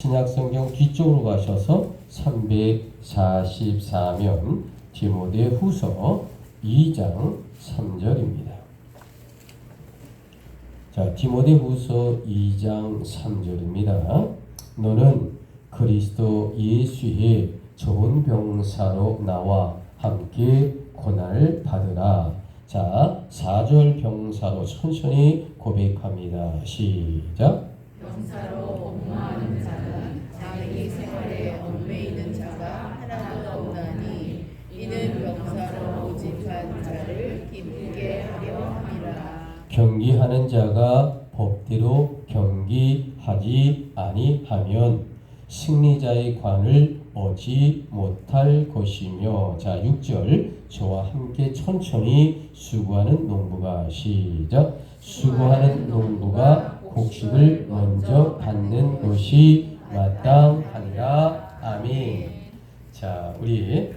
신약성경 뒤쪽으로 가셔서 344면 디모데 후서 2장 3절입니다. 자, 디모데 후서 2장 3절입니다. 너는 그리스도 예수의 좋은 병사로 나와 함께 고난을 받으라. 자, 4절 병사로 천천히 고백합니다. 시작. 병사로 복무하는 자는 자기 생활에 얽매이는 자가 하나도 없나니 이는 병사로 모집한 자를 기쁘게 하려 함이라. 경기하는 자가 법대로 경기하지 아니하면 승리자의 관을 얻지 못할 것이며 자 6절. 저와 함께 천천히 수고하는 농부가 시작. 수고하는 농부가 곡식을 먼저 받는 것이 마땅하니라 아멘 자 우리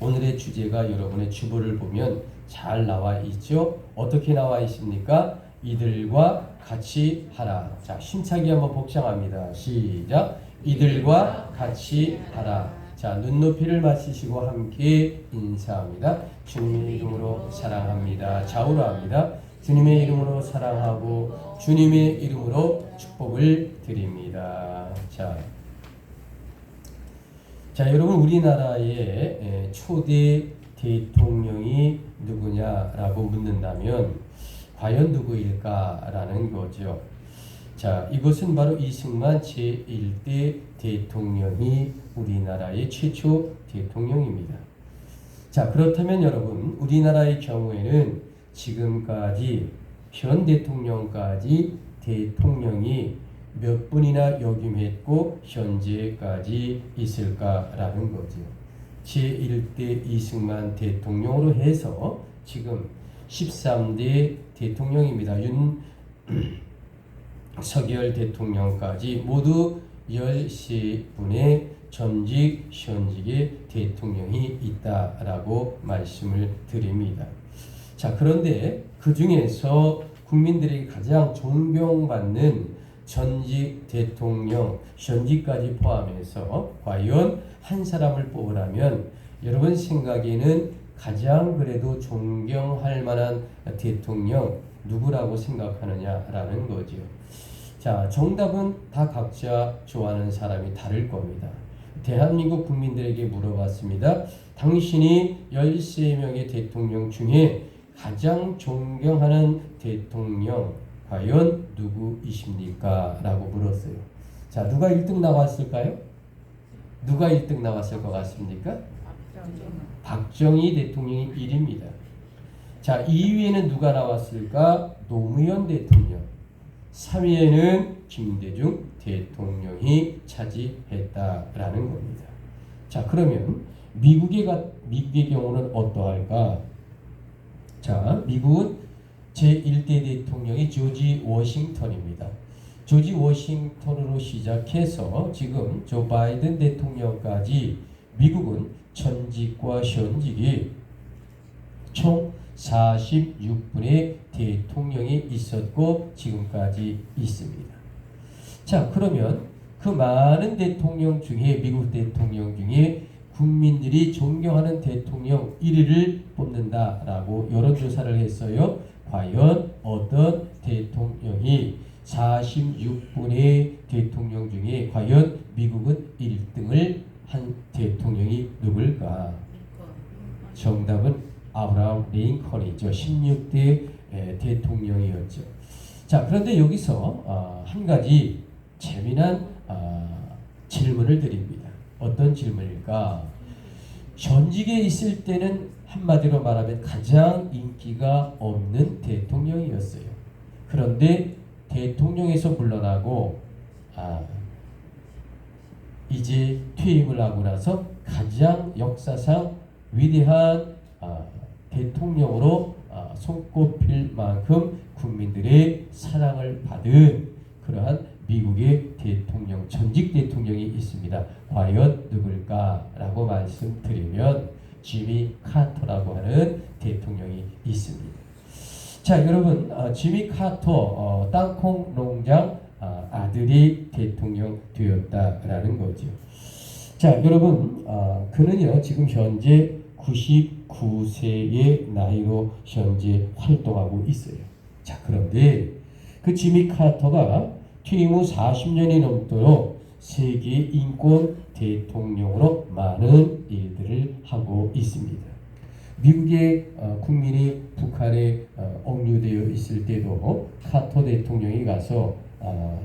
오늘의 주제가 여러분의 주보를 보면 잘 나와 있죠. 어떻게 나와 있습니까? 이들과 같이 하라. 자, 힘차게 한번 복창합니다. 시작. 이들과 같이 하라. 자, 눈높이를 맞추시고 함께 인사합니다. 주님의 이름으로 사랑합니다. 좌우로 합니다. 주님의 이름으로 사랑하고 주님의 이름으로 축복을 드립니다. 자, 자, 여러분 우리나라의 에, 초대 대통령이 누구냐라고 묻는다면 과연 누구일까라는 거죠. 자, 이것은 바로 이승만 제1대 대통령이 우리나라의 최초 대통령입니다. 자, 그렇다면 여러분, 우리나라의 경우에는 지금까지 현 대통령까지 대통령이 몇 분이나 역임했고 현재까지 있을까라는 거죠. 제1대 이승만 대통령으로 해서 지금 13대 대통령입니다. 윤 서기열 대통령까지 모두 13분의 전직 현직의 대통령이 있다라고 말씀을 드립니다. 자, 그런데 그 중에서 국민들에게 가장 존경받는 전직 대통령, 현직까지 포함해서 과연 한 사람을 뽑으라면 여러분 생각에는 가장 그래도 존경할 만한 대통령 누구라고 생각하느냐라는 거죠. 자, 정답은 다 각자 좋아하는 사람이 다를 겁니다. 대한민국 국민들에게 물어봤습니다. 당신이 13명의 대통령 중에 가장 존경하는 대통령 과연 누구이십니까? 라고 물었어요. 자, 누가 1등 나왔을까요? 누가 1등 나왔을 것 같습니까? 박정희 대통령이 1위입니다. 자, 2위에는 누가 나왔을까? 노무현 대통령. 3위에는 김대중 대통령이 차지했다라는 겁니다. 자, 그러면 미국의 가, 미국의 경우는 어떠할까? 자, 미국은 제1대 대통령이 조지 워싱턴입니다. 조지 워싱턴으로 시작해서 지금 조 바이든 대통령까지 미국은 전직과 현직이 총 46분의 대통령이 있었고 지금까지 있습니다. 자, 그러면 그 많은 대통령 중에 미국 대통령 중에 국민들이 존경하는 대통령 1위를 뽑는다라고 여론조사를 했어요. 과연 어떤 대통령이 46분의 대통령 중에 과연 미국은 1등을 한 대통령이 누굴까? 정답은 아브라함 링컨이죠. 16대 대통령이었죠. 자, 그런데 여기서 어, 한 가지 재미난 어, 질문을 드립니다. 어떤 질문일까? 전직에 있을 때는 한마디로 말하면 가장 인기가 없는 대통령이었어요. 그런데 대통령에서 물러나고 아, 이제 퇴임을 하고 나서 가장 역사상 위대한 아, 대통령으로 아, 손꼽힐 만큼 국민들의 사랑을 받은 그러한 미국의 대통령 전직 대통령이 있습니다. 과연 누굴까라고 말씀드리면 지미 카터라고 하는 대통령이 있습니다. 자 여러분 어, 지미 카터 어, 땅콩 농장 아, 아들이 대통령 되었다라는 거죠. 자, 여러분, 아, 그는요 지금 현재 99세의 나이로 현재 활동하고 있어요. 자, 그런데 그 지미 카터가 퇴임 후 40년이 넘도록 세계 인권 대통령으로 많은 일들을 하고 있습니다. 미국의 어, 국민이 북한에 어, 억류되어 있을 때도 카터 대통령이 가서 아,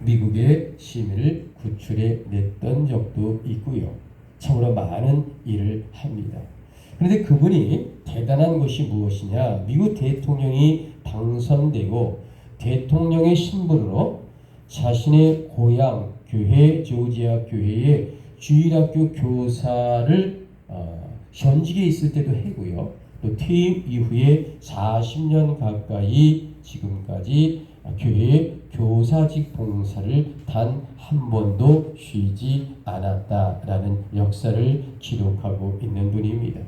미국의 시민을 구출해 냈던 적도 있고요. 참으로 많은 일을 합니다. 그런데 그분이 대단한 것이 무엇이냐? 미국 대통령이 당선되고 대통령의 신분으로 자신의 고향 교회 조지아 교회의 주일학교 교사를 어, 현직에 있을 때도 해고요. 또 퇴임 이후에 40년 가까이 지금까지 교회 교사직 봉사를 단 한 번도 쉬지 않았다라는 역사를 기록하고 있는 분입니다.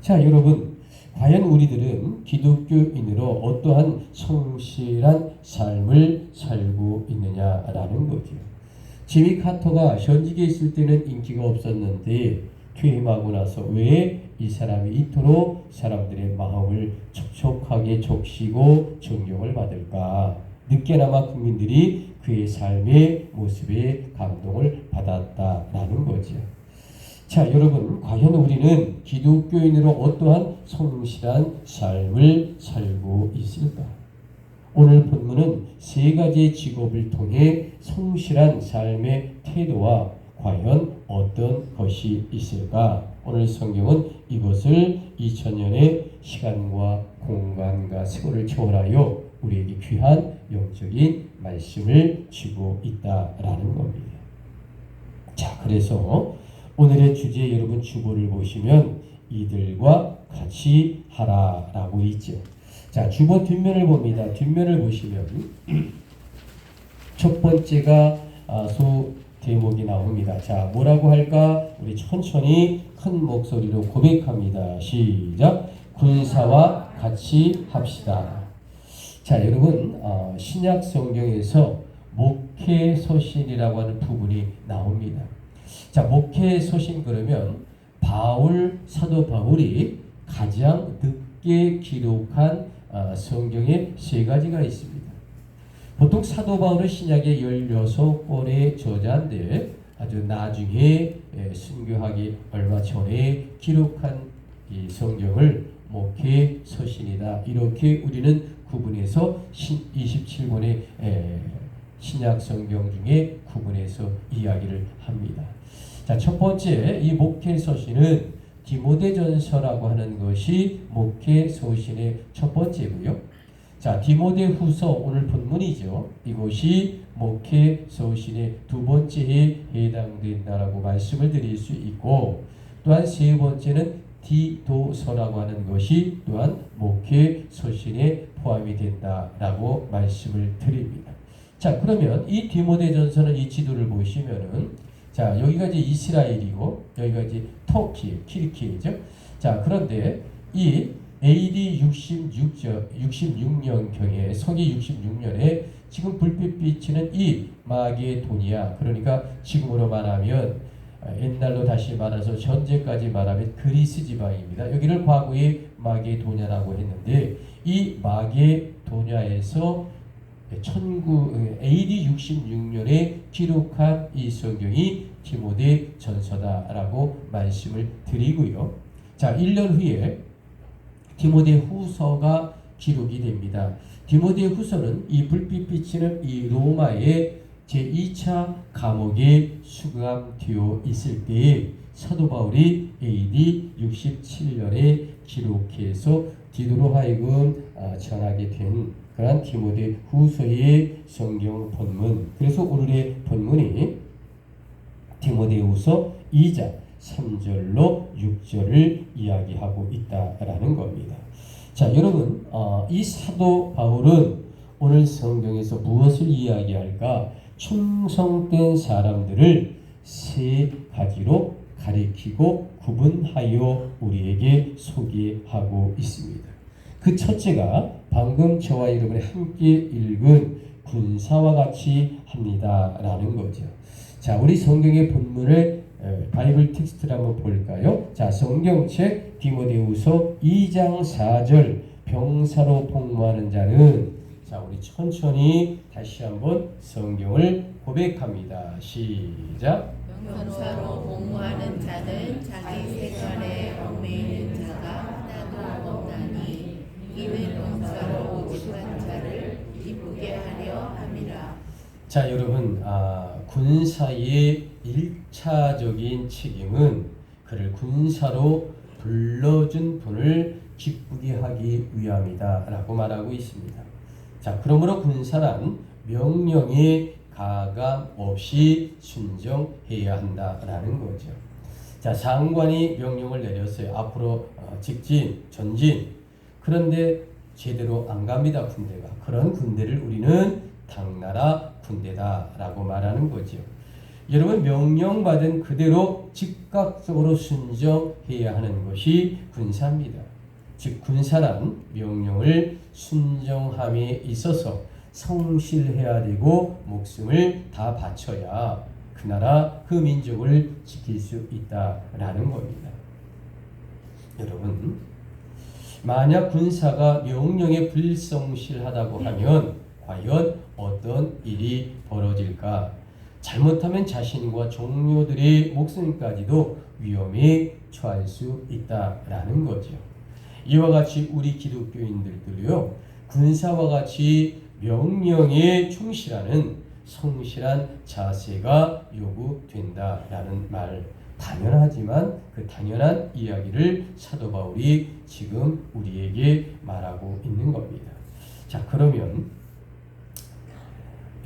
자, 여러분, 과연 우리들은 기독교인으로 어떠한 성실한 삶을 살고 있느냐라는 거죠. 지미 카터가 현직에 있을 때는 인기가 없었는데 퇴임하고 나서 왜 이 사람이 이토록 사람들의 마음을 촉촉하게 적시고 존경을 받을까? 늦게나마 국민들이 그의 삶의 모습에 감동을 받았다라는 거죠. 자, 여러분, 과연 우리는 기독교인으로 어떠한 성실한 삶을 살고 있을까? 오늘 본문은 세 가지의 직업을 통해 성실한 삶의 태도와 과연 어떤 것이 있을까? 오늘 성경은 이것을 2000년의 시간과 공간과 세월을 초월하여 우리에게 귀한 영적인 말씀을 주고 있다라는 겁니다. 자, 그래서 오늘의 주제 여러분 주보를 보시면 이들과 같이 하라라고 있죠. 자, 주보 뒷면을 봅니다. 뒷면을 보시면 첫 번째가 아, 소 대목이 나옵니다. 자, 뭐라고 할까? 우리 천천히 큰 목소리로 고백합니다. 시작. 군사와 같이 합시다. 자, 여러분, 어, 신약 성경에서 목회 서신이라고 하는 부분이 나옵니다. 자, 목회 서신 그러면 바울 사도 바울이 가장 늦게 기록한 어, 성경에 세 가지가 있습니다. 보통 사도 바울은 신약의 16권의 저자인데 아주 나중에 예, 순교하기 얼마 전에 기록한 이 성경을 목회 서신이다. 이렇게 우리는 구분해서 27권의 신약 성경 중에 구분해서 이야기를 합니다. 자, 첫 번째 이 목회 서신은 디모데전서라고 하는 것이 목회 서신의 첫 번째고요. 자, 디모데후서 오늘 본문이죠. 이것이 목회 서신의 두 번째에 해당된다라고 말씀을 드릴 수 있고 또한 세 번째는 디도서라고 하는 것이 또한 목회 서신에 포함이 된다라고 말씀을 드립니다. 자, 그러면 이 디모데전서는 이 지도를 보시면은 자, 여기가 이제 이스라엘이고 여기가 이제 터키, 키르키예죠. 자, 그런데 이 AD 66년, 66년 경에 서기 66년에 지금 불빛 비치는 이 마게도니아 그러니까 지금으로 말하면 옛날로 다시 말해서 현재까지 말하면 그리스 지방입니다. 여기를 과거에 마게도냐라고 했는데 이 마게도냐에서 19 AD 66년에 기록한 이 성경이 디모데 전서다라고 말씀을 드리고요. 자, 1년 후에 디모데 후서가 기록이 됩니다. 디모데 후서는 이 불빛 비치는 이 로마의 제2차 감옥에 수감되어 있을 때에 사도 바울이 AD 67년에 기록해서 디도로 하여금 아, 전하게 된 그러한 디모데 후서의 성경 본문 그래서 오늘의 본문이 디모데후서 2장 3절로 6절을 이야기하고 있다라는 겁니다. 자, 여러분, 어, 이 사도 바울은 오늘 성경에서 무엇을 이야기할까? 충성된 사람들을 세 가지로 가리키고 구분하여 우리에게 소개하고 있습니다. 그 첫째가 방금 저와 여러분이 함께 읽은 군사와 같이 합니다 라는 거죠. 자, 우리 성경의 본문을 에, 바이블 텍스트를 한번 볼까요? 자, 성경책 디모데후서 2장 4절 병사로 복무하는 자는 자, 우리 천천히 다시 한번 성경을 고백합니다. 시작. 병사로 복무하는 자는 자기 생활에 자, 여러분, 아, 군사의 일차적인 책임은 그를 군사로 불러준 분을 기쁘게 하기 위함이다 라고 말하고 있습니다. 자, 그러므로 군사란 명령에 가감 없이 순종해야 한다라는 거죠. 자, 장관이 명령을 내렸어요. 앞으로 어, 직진, 전진. 그런데 제대로 안 갑니다, 군대가. 그런 군대를 우리는 당나라 군대다라고 말하는 거죠. 여러분 명령받은 그대로 즉각적으로 순종해야 하는 것이 군사입니다. 즉 군사란 명령을 순종함에 있어서 성실해야 되고 목숨을 다 바쳐야 그 나라 그 민족을 지킬 수 있다라는 겁니다. 여러분 만약 군사가 명령에 불성실하다고 하면 과연 어떤 일이 벌어질까? 잘못하면 자신과 종료들의 목숨까지도 위험에 처할 수 있다라는 거죠. 이와 같이 우리 기독교인들도요 군사와 같이 명령에 충실하는 성실한 자세가 요구된다라는 말 당연하지만 그 당연한 이야기를 사도 바울이 지금 우리에게 말하고 있는 겁니다. 자 그러면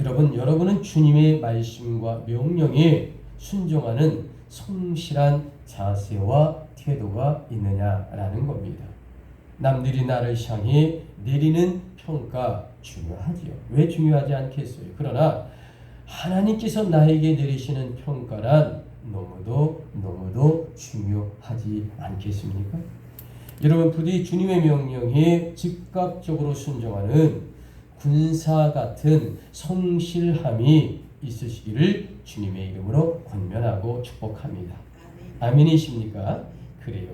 여러분 여러분은 주님의 말씀과 명령에 순종하는 성실한 자세와 태도가 있느냐라는 겁니다. 남들이 나를 향해 내리는 평가 중요하지요. 왜 중요하지 않겠어요? 그러나 하나님께서 나에게 내리시는 평가란 너무도 너무도 중요하지 않겠습니까? 여러분 부디 주님의 명령에 즉각적으로 순종하는 군사 같은 성실함이 있으시기를 주님의 이름으로 권면하고 축복합니다. 아멘이십니까? 그래요.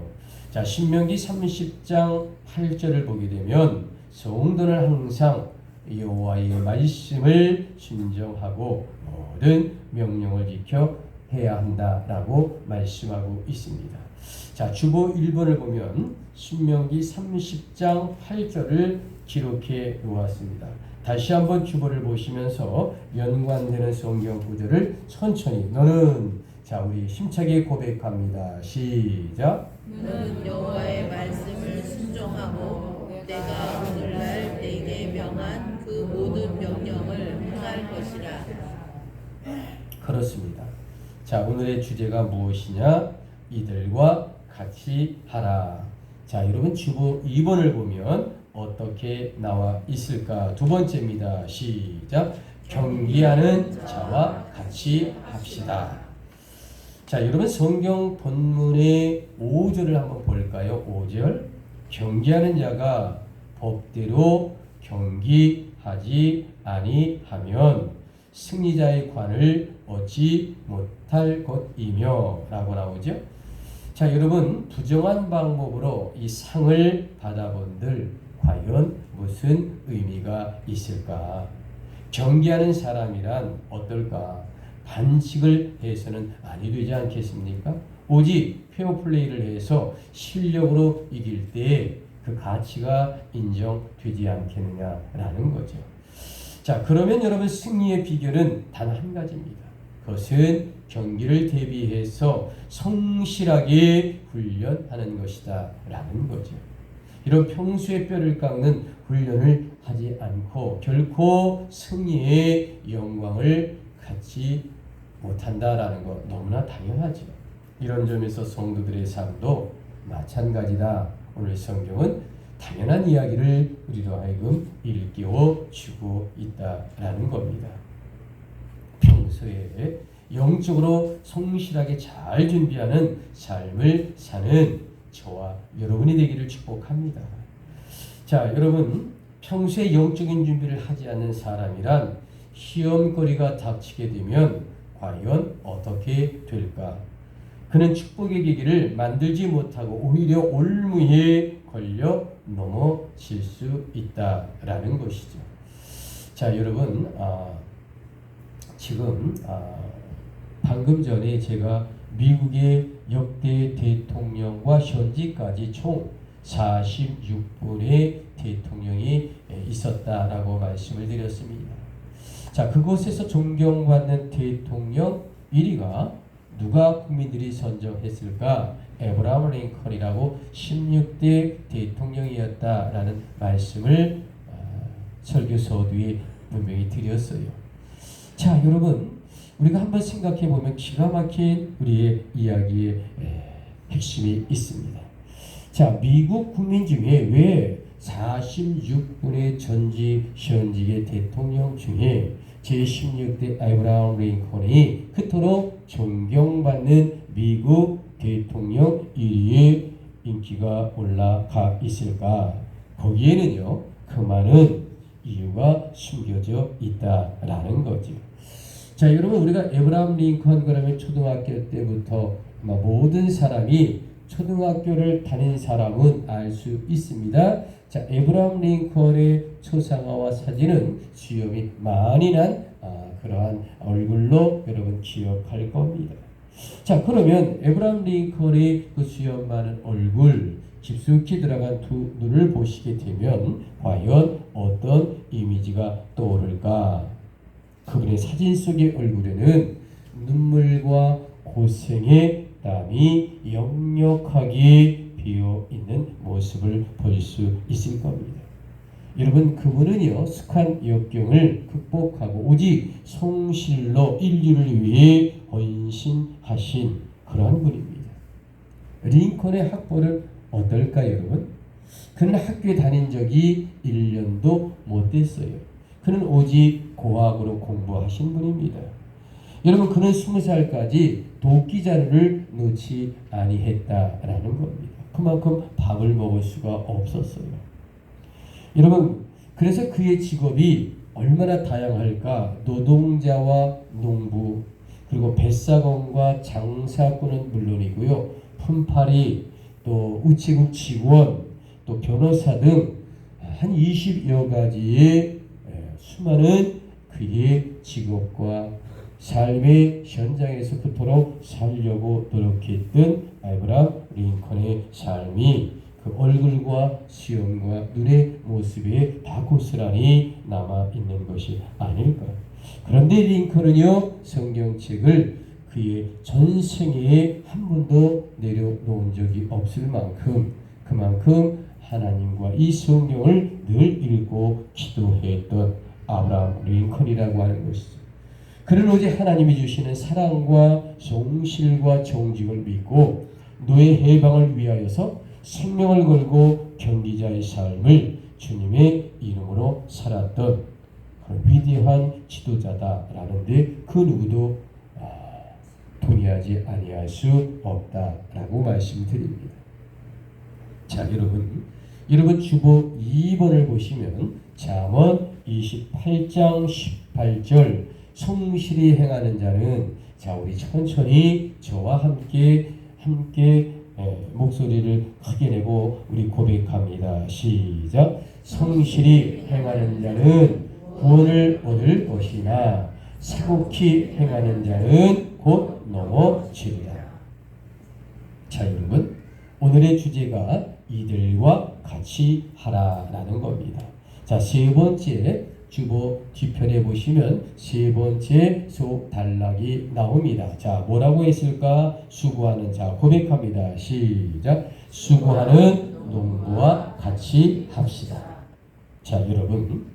자, 신명기 30장 8절을 보게 되면 성도는 항상 여호와의 말씀을 순종하고 모든 명령을 지켜 해야 한다라고 말씀하고 있습니다. 자, 주보 1번을 보면 신명기 30장 8절을 기록해 놓았습니다. 다시 한번 주보를 보시면서 연관되는 성경 구절을 천천히 너는 자 우리 힘차게 고백합니다. 시작. 너는 여호와의 말씀을 순종하고 내가 오늘날 내게 명한 그 모든 명령을 행할 것이라. 그렇습니다. 자 오늘의 주제가 무엇이냐? 이들과 같이 하라. 자 여러분 주보 2번을 보면 어떻게 나와 있을까? 두 번째입니다. 시작. 경기하는 자와 같이 합시다. 자, 여러분 성경 본문의 5절을 한번 볼까요? 5절. 경기하는 자가 법대로 경기하지 아니하면 승리자의 관을 얻지 못할 것이며 라고 나오죠. 자, 여러분 부정한 방법으로 이 상을 받아본들 과연 무슨 의미가 있을까? 경기하는 사람이란 어떨까? 반칙을 해서는 아니 되지 않겠습니까? 오직 페어플레이를 해서 실력으로 이길 때 그 가치가 인정되지 않겠느냐라는 거죠. 자, 그러면 여러분 승리의 비결은 단 한 가지입니다. 그것은 경기를 대비해서 성실하게 훈련하는 것이다 라는 거죠. 이런 평소에 뼈를 깎는 훈련을 하지 않고 결코 승리의 영광을 갖지 못한다라는 것 너무나 당연하죠. 이런 점에서 성도들의 삶도 마찬가지다. 오늘 성경은 당연한 이야기를 우리로 하여금 일깨워 주고 있다라는 겁니다. 평소에 영적으로 성실하게 잘 준비하는 삶을 사는 저와 여러분이 되기를 축복합니다. 자, 여러분 평소에 영적인 준비를 하지 않는 사람이란 시험거리가 닥치게 되면 과연 어떻게 될까? 그는 축복의 계기를 만들지 못하고 오히려 올무에 걸려 넘어질 수 있다라는 것이죠. 자, 여러분, 아, 지금 아, 방금 전에 제가 미국의 역대 대통령과 현지까지 총 46분의 대통령이 있었다라고 말씀을 드렸습니다. 자, 그곳에서 존경받는 대통령 1위가 누가 국민들이 선정했을까? 에브라함 링컨이라고 16대 대통령이었다라는 말씀을 아, 설교 서두에 분명히 드렸어요. 자, 여러분, 우리가 한번 생각해 보면 기가 막힌 우리의 이야기의 에, 핵심이 있습니다. 자, 미국 국민 중에 왜 46분의 전직 현직의 대통령 중에 제16대 아브라함 링컨이 그토록 존경받는 미국 대통령 1위의 인기가 올라가 있을까? 거기에는요, 그 많은 이유가 숨겨져 있다라는 거죠. 자, 여러분 우리가 에브라함 링컨 그러면 초등학교 때부터 아마 모든 사람이 초등학교를 다닌 사람은 알 수 있습니다. 자, 에브라함 링컨의 초상화와 사진은 수염이 많이 난 아, 그러한 얼굴로 여러분 기억할 겁니다. 자, 그러면 에브라함 링컨의 그 수염 많은 얼굴, 깊숙이 들어간 두 눈을 보시게 되면 과연 어떤 이미지가 떠오를까? 그분의 사진 속의 얼굴에는 눈물과 고생의 땀이 역력하게 비어 있는 모습을 볼 수 있을 겁니다. 여러분 그분은요 숙한 역경을 극복하고 오직 성실로 인류를 위해 헌신하신 그러한 분입니다. 링컨의 학벌은 어떨까요, 여러분? 그는 학교에 다닌 적이 1년도 못 됐어요. 그는 오직 고학으로 공부하신 분입니다. 여러분 그는 20살까지 도끼 자루를 놓지 아니했다라는 겁니다. 그만큼 밥을 먹을 수가 없었어요. 여러분 그래서 그의 직업이 얼마나 다양할까? 노동자와 농부 그리고 뱃사공과 장사꾼은 물론이고요. 품팔이 또 우체국 직원 또 변호사 등 한 20여 가지의 수많은 그의 직업과 삶의 현장에서 그토록 살려고 노력했던 아브라함 링컨의 삶이 그 얼굴과 수염과 눈의 모습에 다 고스란히 남아 있는 것이 아닐까. 그런데 링컨은요 성경책을 그의 전생에 한 번도 내려놓은 적이 없을 만큼 그만큼 하나님과 이 성경을 늘 읽고 기도했던 아브라함 링컨이라고 하는 것이죠. 그는 오직 하나님이 주시는 사랑과 정실과 정직을 믿고 노예 해방을 위하여서 생명을 걸고 경기자의 삶을 주님의 이름으로 살았던 위대한 지도자다라는 데 그 누구도 아, 동의하지 아니할 수 없다라고 말씀드립니다. 자, 여러분, 여러분 주보 2번을 보시면 잠언 28장 18절 성실히 행하는 자는 자 우리 천천히 저와 함께 함께 예, 목소리를 크게 내고 우리 고백합니다. 시작. 성실히 행하는 자는 구원을 얻을 것이나 사곡히 행하는 자는 곧 넘어지리라. 자 여러분 오늘의 주제가 이들과 같이 하라라는 겁니다. 자 세 번째 주보 뒤편에 보시면 세 번째 소 단락이 나옵니다. 자, 뭐라고 했을까? 수고하는 자 고백합니다. 시작. 수고하는 농부와 같이 합시다. 자, 여러분.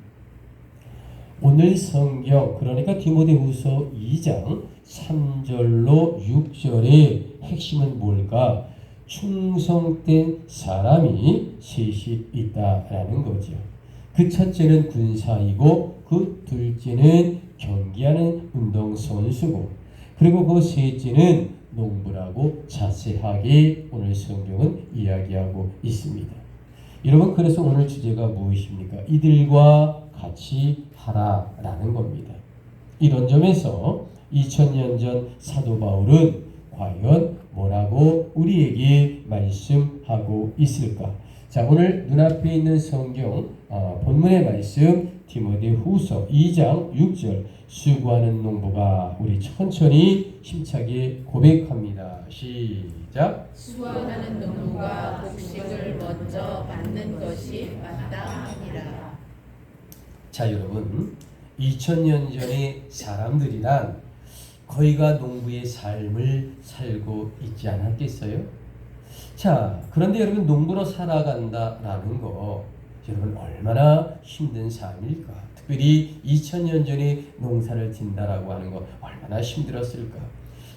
오늘 성경 그러니까 디모데후서 2장 3절로 6절의 핵심은 뭘까? 충성된 사람이 셋이 있다라는 거죠. 그 첫째는 군사이고 그 둘째는 경기하는 운동 선수고 그리고 그 셋째는 농부라고 자세하게 오늘 성경은 이야기하고 있습니다. 여러분 그래서 오늘 주제가 무엇입니까? 이들과 같이 하라라는 겁니다. 이런 점에서 2000년 전 사도 바울은 과연 뭐라고 우리에게 말씀하고 있을까? 자 오늘 눈앞에 있는 성경 어, 본문의 말씀 디모데 후서 2장 6절 수고하는 농부가 우리 천천히 힘차게 고백합니다. 시작. 수고하는 농부가 곡식을 먼저 받는 것이 마땅하니라. 자 여러분 2000년 전의 사람들이란 거의가 농부의 삶을 살고 있지 않았겠어요? 자 그런데 여러분 농부로 살아간다라는 거 여러분 얼마나 힘든 삶일까? 특별히 2000년 전에 농사를 짓는다라고 하는 거 얼마나 힘들었을까?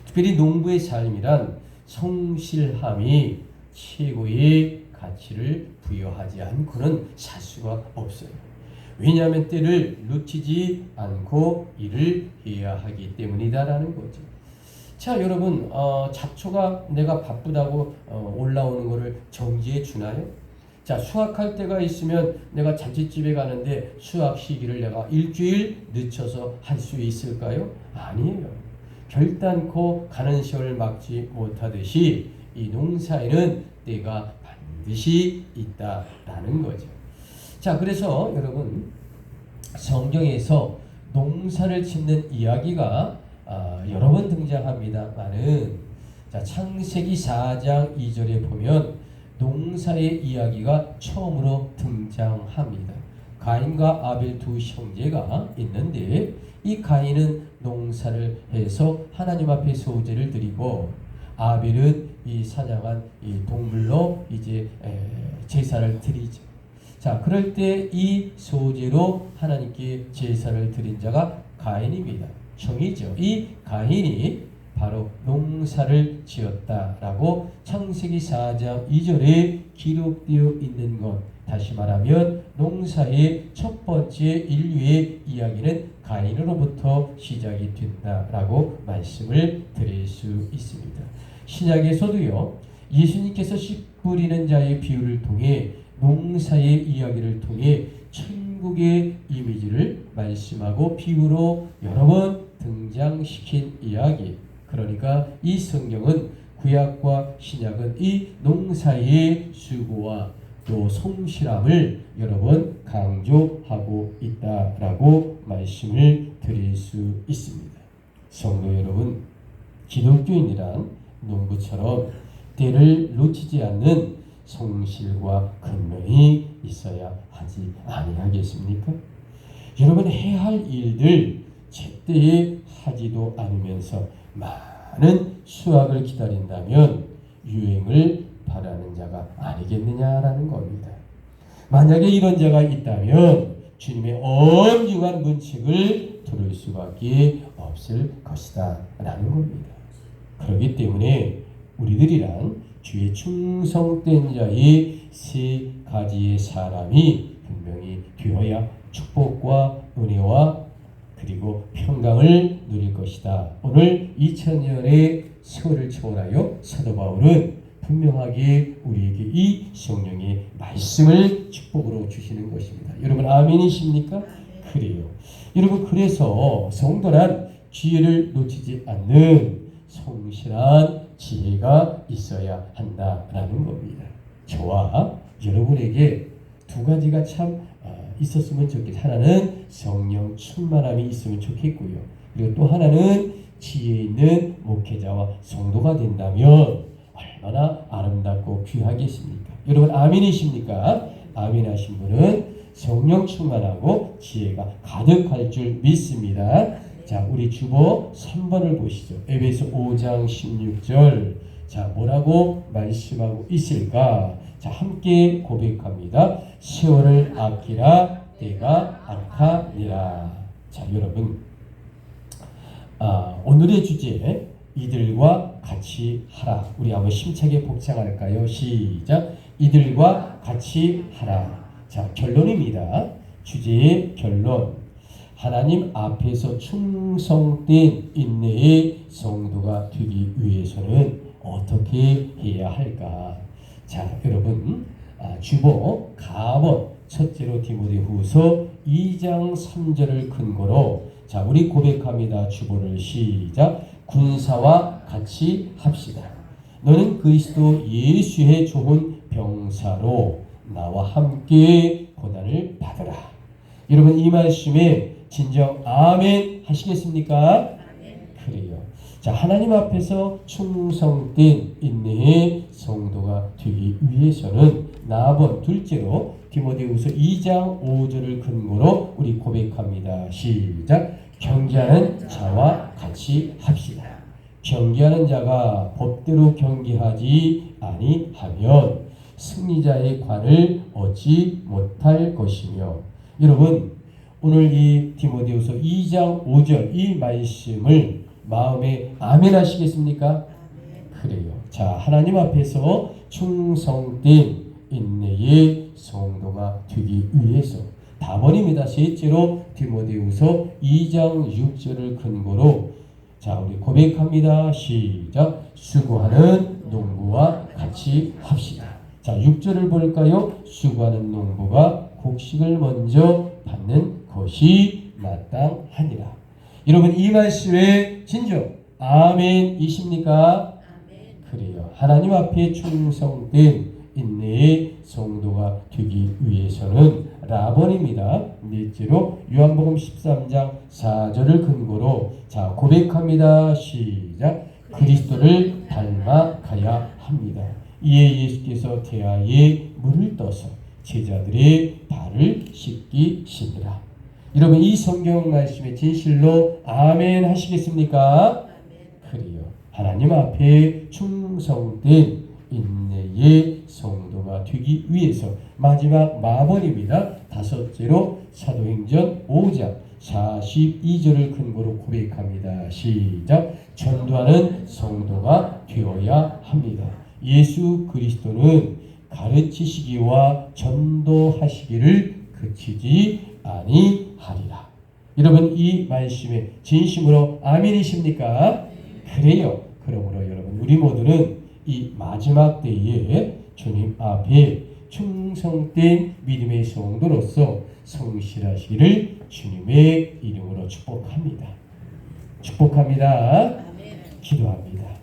특별히 농부의 삶이란 성실함이 최고의 가치를 부여하지 않고는 살 수가 없어요. 왜냐하면 때를 놓치지 않고 일을 해야 하기 때문이다라는 거죠. 자, 여러분, 어, 잡초가 내가 바쁘다고 어, 올라오는 거를 정지해 주나요? 자, 수학할 때가 있으면 내가 자취집에 가는데 수학 시기를 내가 일주일 늦춰서 할 수 있을까요? 아니에요. 결단코 가는 시험을 막지 못하듯이 이 농사에는 때가 반드시 있다라는 거죠. 자, 그래서 여러분 성경에서 농사를 짓는 이야기가 아, 여러 번 등장합니다만은 자, 창세기 4장 2절에 보면 농사의 이야기가 처음으로 등장합니다. 가인과 아벨 두 형제가 있는데 이 가인은 농사를 해서 하나님 앞에 소제를 드리고 아벨은 이 사냥한 이 동물로 이제 에, 제사를 드리죠. 자, 그럴 때 이 소제로 하나님께 제사를 드린 자가 가인입니다. 형이죠. 이 가인이 바로 농사를 지었다라고 창세기 4장 2절에 기록되어 있는 것. 다시 말하면 농사의 첫 번째 인류의 이야기는 가인으로부터 시작이 된다라고 말씀을 드릴 수 있습니다. 신약에서도요. 예수님께서 씨 뿌리는 자의 비유를 통해 농사의 이야기를 통해 천국의 이미지를 말씀하고 비유로 여러 번 등장시킨 이야기. 그러니까 이 성경은 구약과 신약은 이 농사의 수고와 또 성실함을 여러 번 강조하고 있다라고 말씀을 드릴 수 있습니다. 성도 여러분, 기독교인이란 농부처럼 때를 놓치지 않는 성실과 근면이 있어야 하지 아니하겠습니까? 여러분 해야 할 일들 제때에 하지도 않으면서 많은 수확을 기다린다면 유행을 바라는 자가 아니겠느냐라는 겁니다. 만약에 이런 자가 있다면 주님의 엄중한 문칙을 들을 수밖에 없을 것이다 라는 겁니다. 그렇기 때문에 우리들이란 주의 충성된 자의 세 가지의 사람이 분명히 되어야 축복과 은혜와 그리고 평강을 누릴 것이다. 오늘 2000년의 세월을 초월하여 사도 바울은 분명하게 우리에게 이 성령의 말씀을 축복으로 주시는 것입니다. 여러분 아멘이십니까? 그래요. 여러분 그래서 성도란 지혜를 놓치지 않는 성실한 지혜가 있어야 한다라는 겁니다. 저와 여러분에게 두 가지가 참 어, 있었으면 좋겠. 하나는 성령 충만함이 있으면 좋겠고요. 그리고 또 하나는 지혜 있는 목회자와 성도가 된다면 얼마나 아름답고 귀하겠습니까? 여러분 아멘이십니까? 아멘 하신 분은 성령 충만하고 지혜가 가득할 줄 믿습니다. 자, 우리 주보 3번을 보시죠. 에베소 5장 16절. 자, 뭐라고 말씀하고 있을까? 자, 함께 고백합니다. 세월을 아끼라 때가 악하니라. 자, 여러분. 아, 오늘의 주제 이들과 같이 하라. 우리 한번 심차게 복창할까요? 시작. 이들과 같이 하라. 자, 결론입니다. 주제의 결론. 하나님 앞에서 충성된 인내의 성도가 되기 위해서는 어떻게 해야 할까? 자, 여러분, 아, 주보 가번 첫째로 디모데후서 2장 3절을 근거로 자 우리 고백합니다. 주보를 시작 군사와 같이 합시다. 너는 그리스도 예수의 좋은 병사로 나와 함께 고난을 받으라. 여러분 이 말씀에 진정 아멘 하시겠습니까? 자 하나님 앞에서 충성된 인내의 성도가 되기 위해서는 나번 둘째로 디모데후서 2장 5절을 근거로 우리 고백합니다. 시작. 경계하는 자와 같이 합시다. 경계하는 자가 법대로 경계하지 아니하면 승리자의 관을 얻지 못할 것이며 여러분 오늘 이 디모데후서 2장 5절 이 말씀을 마음에 아멘 하시겠습니까? 그래요. 자, 하나님 앞에서 충성된 인내의 성도가 되기 위해서 다번입니다. 셋째로 디모데후서 2장 6절을 근거로 자, 우리 고백합니다. 시작. 수고하는 농부와 같이 합시다. 자, 6절을 볼까요? 수고하는 농부가 곡식을 먼저 받는 것이 마땅하니라. 여러분 이 말씀에 진정 아멘이십니까? 그래요. 하나님 앞에 충성된 인내의 성도가 되기 위해서는 라본입니다. 넷째로 요한복음 13장 4절을 근거로 자 고백합니다. 시작. 그리스도를 닮아가야 합니다. 이에 예수께서 태아에 물을 떠서 제자들의 발을 씻기시니라. 여러분 이 성경 말씀의 진실로 아멘 하시겠습니까? 그래요. 하나님 앞에 충성된 인내의 성도가 되기 위해서 마지막 마번입니다. 다섯째로 사도행전 5장 42절을 근거로 고백합니다. 시작. 전도하는 성도가 되어야 합니다. 예수 그리스도는 가르치시기와 전도하시기를 그치지 아니하리라. 여러분 이 말씀에 진심으로 아멘이십니까? 그래요. 그러므로 여러분 우리 모두는 이 마지막 때에 주님 앞에 충성된 믿음의 성도로서 성실하시기를 주님의 이름으로 축복합니다. 축복합니다. 기도합니다.